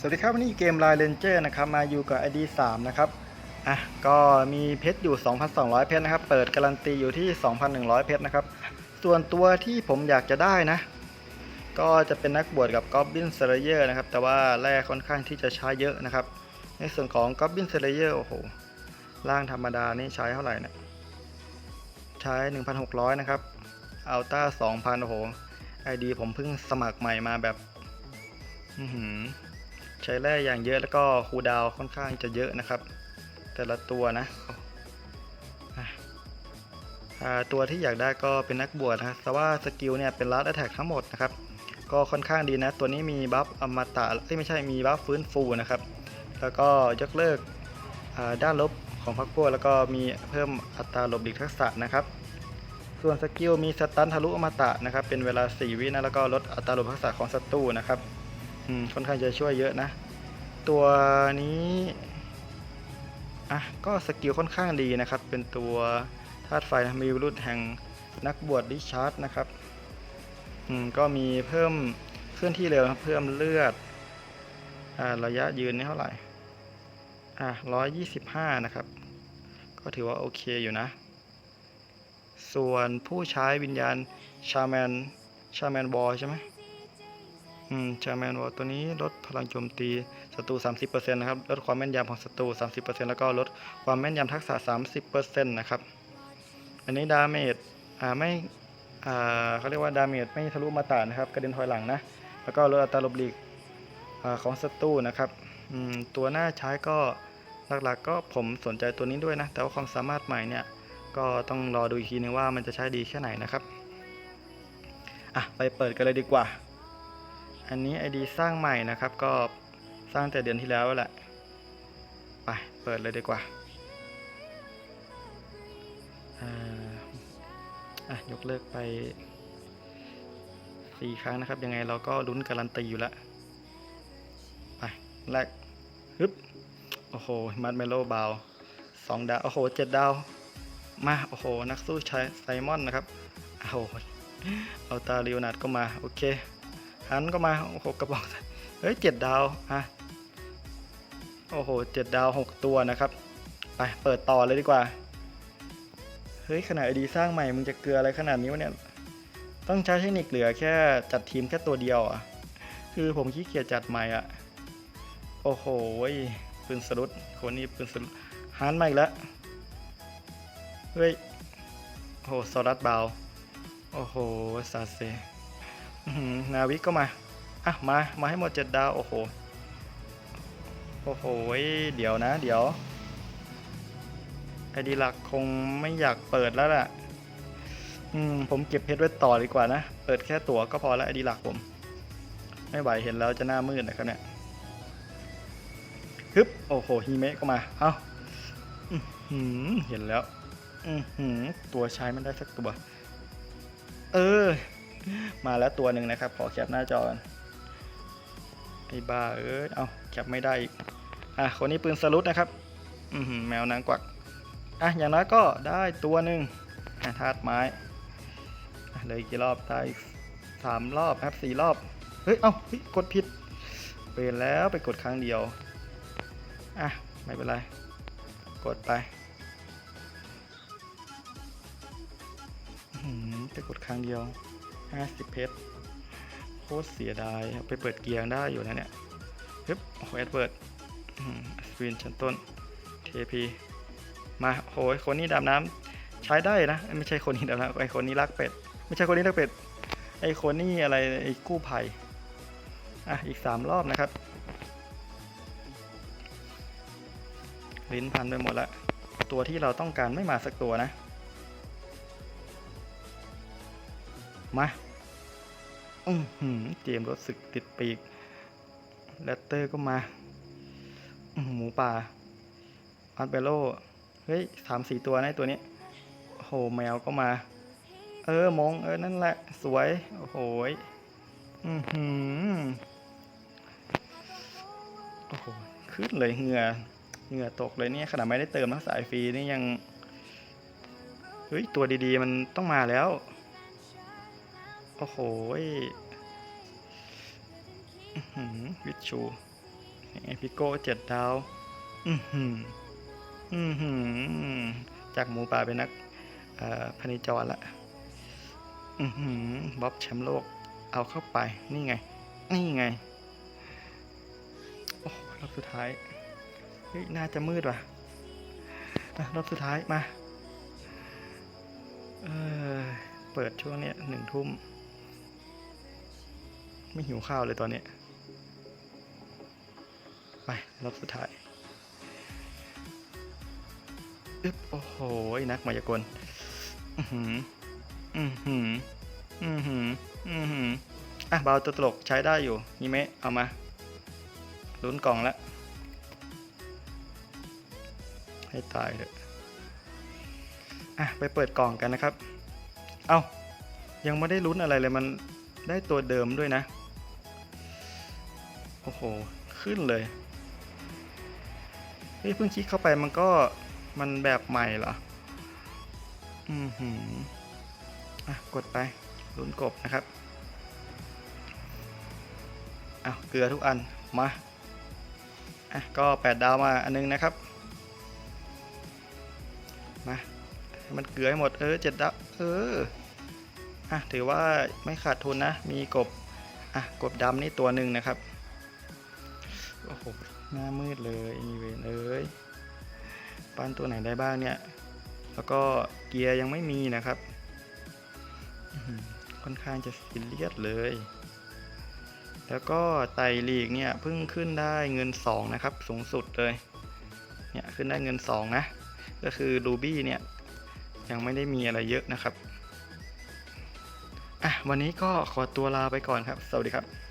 สวัสดีครับวันนี้เกม Line Ranger นะครับมาอยู่กับ ID 3 นะครับอะก็มีเพชรอยู่ 2,200 เพชรนะครับ เปิดการันตีอยู่ที่ 2,100 เพชรนะครับ ส่วนตัวที่ผมอยากจะได้นะ ก็จะเป็นนักบวชกับ Goblin Slayer นะครับ แต่ว่าแร่ค่อนข้างที่จะใช้เยอะนะครับ ในส่วนของ Goblin Slayer โอ้โหร่างธรรมดานี่ใช้เท่าไหร่นะี่ยใช้ 1,600 นะครับอัลต้า2,000 โอ้โห ID ผมเพิ่งสมัครใหม่มาแบบ อือหือ ใช้แร่อย่างเยอะแล้วก็คูดาวค่อนข้างจะเยอะนะครับ แต่ละตัวนะตัวที่อยากได้ก็เป็นนักบวชนะแต่ว่าสกิลเนี่ยเป็นลัดแอทแทกทั้งหมดนะครับ ก็ค่อนข้างดีนะ ตัวนี้มีบัฟอมตะไม่ใช่มีบัฟฟื้นฟูนะครับ แล้วก็ยกเลิกด้านลบของพักพวกแล้วก็มีเพิ่มอัตราหลบหลีกทักษะนะครับ ส่วนสกิลมีสตันทะลุอมตะนะครับ เป็นเวลา 4 วินะแล้วก็ลดอัตราหลบทักษะของศัตรูนะครับ ค่อนข้างจะช่วยเยอะนะ ตัวนี้อะก็สกิลค่อนข้างดีนะครับ เป็นตัวธาตุไฟนะมีรุดแห่งนักบวชดิชาร์ดนะครับอืมก็มีเพิ่มเคลื่อนที่เร็วเพิ่มเลือดอ่าระยะยืนนี่เท่าไหร่อะร้อยยี่สิบห้านะครับ ก็ถือว่าโอเคอยู่นะ ส่วนผู้ใช้วิญญาณชาแมนชาแมนบอลใช่ไหม ชาแมนวอลตัวนี้ลดพลังโจมตีศัตรู 30%นะครับ ลดความแม่นยำของศัตรู 30%แล้วก็ลดความแม่นยำทักษะ 30%นะครับ อันนี้ดาเมจอ่าไม่อ่าเขาเรียกว่าดาเมจไม่ทะลุมาตานะครับ กระเด็นถอยหลังนะ แล้วก็ลดอัตราลบหลีกอ่าของศัตรูนะครับอืมตัวหน้าใช้ก็หลักๆก็ผมสนใจตัวนี้ด้วยนะ แต่ว่าความสามารถใหม่เนี่ย ก็ต้องรอดูอีกทีนึงว่ามันจะใช้ดีแค่ไหนนะครับ อะไปเปิดกันเลยดีกว่า อันนี้ ID สร้างใหม่นะครับ ก็สร้างแต่เดือนที่แล้วแหละ ไปเปิดเลยดีกว่าอ่าอะยกเลิกไปสี่ครั้งนะครับ ยังไงเราก็ลุ้นการันตีอยู่แล้วไปแรกฮึบโอ้โหมัดเมโลบาวสองดาว โอ้โหเจ็ดดาว มา โอ้โห นักสู้ชายไซมอนนะครับ โอ้โหเอาตาลิโอนาดก็มา โอเค หันก็มาโอ้โหกระบอกเฮ้ยเจ็ดดาวฮะโอ้โหเจ็ดดาวหกตัวนะครับ ไปเปิดต่อเลยดีกว่า เฮ้ยขนาดไอดีสร้างใหม่มึงจะเกลืออะไรขนาดนี้วะเนี่ย ต้องใช้เทคนิคเหลือแค่จัดทีมแค่ตัวเดียวอะ คือผมขี้เกียจจัดใหม่อะ โอ้โหปืนสลุดคนนี้ปืนสลุดหันมาอีกแล้ว เฮ้ยโอ้โหโซลัสบาวโอ้โหซาเซ นาวิกก็มา อะ มา มาให้หมดเจ็ดดาว โอ้โห โอ้โห เดี๋ยวนะ เดี๋ยว ไอดีหลักคงไม่อยากเปิดแล้วล่ะ อืม ผมเก็บเพชรไว้ต่อดีกว่านะ เปิดแค่ตั๋วก็พอแล้วไอดีหลักผม ไม่ไหวเห็นแล้วจะหน้ามืดนะครับเนี่ยฮึบ โอ้โห ฮีเมะก็มา เอ้าอื้อหือเห็นแล้วอือหือตัวใช้ไม่ได้สักตัว เออ มาแล้วตัวหนึ่งนะครับ ขอแคปหน้าจอกันไอ้บ้าเอ้ยเอาแคปไม่ได้อีกอะคนนี้ปืนสลุดนะครับ อือหือแมวนางกวักอะอย่างน้อยก็ได้ตัวหนึ่งอะธาตุไม้เลยกี่รอบได้สามรอบครับสี่รอบ เฮ้ย เอ้าเฮ้ยกดผิดเปลี่ยนแล้วไปกดครั้งเดียว อะ ไม่เป็นไร กดไปอื้อหือแต่กดครั้งเดียว 50 เพชรโคตรเสียดายไปเปิดเกียร์ได้อยู่นะเนี่ยฮึบโอ้แอดเวิร์ดสกรีนชั้นต้น TP มาโอ้ยคนนี้ดำน้ำใช้ได้นะ ไม่ใช่คนนี้ดำน้ำไอคนนี้รักเป็ด ไม่ใช่คนนี้รักเป็ด ไอคนนี้อะไรไอกู้ภัยอะอีก 3 รอบนะครับ ลิ้นพันไปหมดละตัวที่เราต้องการไม่มาสักตัวนะ มาอือหือเจมรถศึกติดปีกแรตเตอร์ก็มา หมูป่าอัลเบโลเฮ้ยสามสี่ตัวนะตัวนี้โอ้โหแมวก็มา เออมองเออนั่นแหละ สวย โอ้โหยอือหือโอ้โหขึ้นเลยเหงื่อเหงื่อตกเลยเนี่ยขนาดไม่ได้เติมทั้งสายฟรีนี่ยัง เฮ้ย ตัวดีๆ มันต้องมาแล้ว โอ้โหวิชูเอพิโก้เจ็ดดาว อือหือ อือหือ จากหมูป่าเป็นนักพนิจรละ อือหือบ๊อบแชมป์โลก เอาเข้าไป นี่ไง นี่ไง โอ้รอบสุดท้าย เฮ้ย น่าจะมืดว่ะอะรอบสุดท้ายมา เออ เปิดช่วงเนี้ยหนึ่งทุ่ม ไม่หิวข้าวเลยตอนนี้ ไปรอบสุดท้ายอึ๊บโอ้โห นักมายากลอือหือ อือหือ อือหือ อือหือ อะเบาตัวตลกใช้ได้อยู่นี่เมเอามาลุ้นกล่องล้วให้ตายเลยอะ ไปเปิดกล่องกันนะครับ เอา้ายังไม่ได้ลุ้นอะไรเลยมันได้ตัวเดิมด้วยนะ อ้โห ขึ้นเลยเฮ้ยเพิ่งคลิกเข้าไปมันก็มันแบบใหม่เหรอ อือหืออะ กดไปลุ้นกบนะครับอ้าเกลือทุกอัน มา อะ ก็ 8 ดาวมาอันนึงนะครับ มาให้มันเกลือให้หมด เออเจ็ดดาว เออ อะ ถือว่าไม่ขาดทุนนะ มีกบ อะ กบดำนี่ตัวหนึ่งนะครับ หน้ามืดเลยอีเวนเอ้ยปั้นตัวไหนได้บ้างเนี่ย แล้วก็เกียร์ยังไม่มีนะครับ ค่อนข้างจะซีเรียสเลย แล้วก็ไต่ลีกเนี่ยเพิ่งขึ้นได้เงิน 2 นะครับ สูงสุดเลย เนี่ยขึ้นได้เงิน 2 นะ ก็คือรูบี้เนี่ยยังไม่ได้มีอะไรเยอะนะครับ อะ วันนี้ก็ขอตัวลาไปก่อนครับ สวัสดีครับ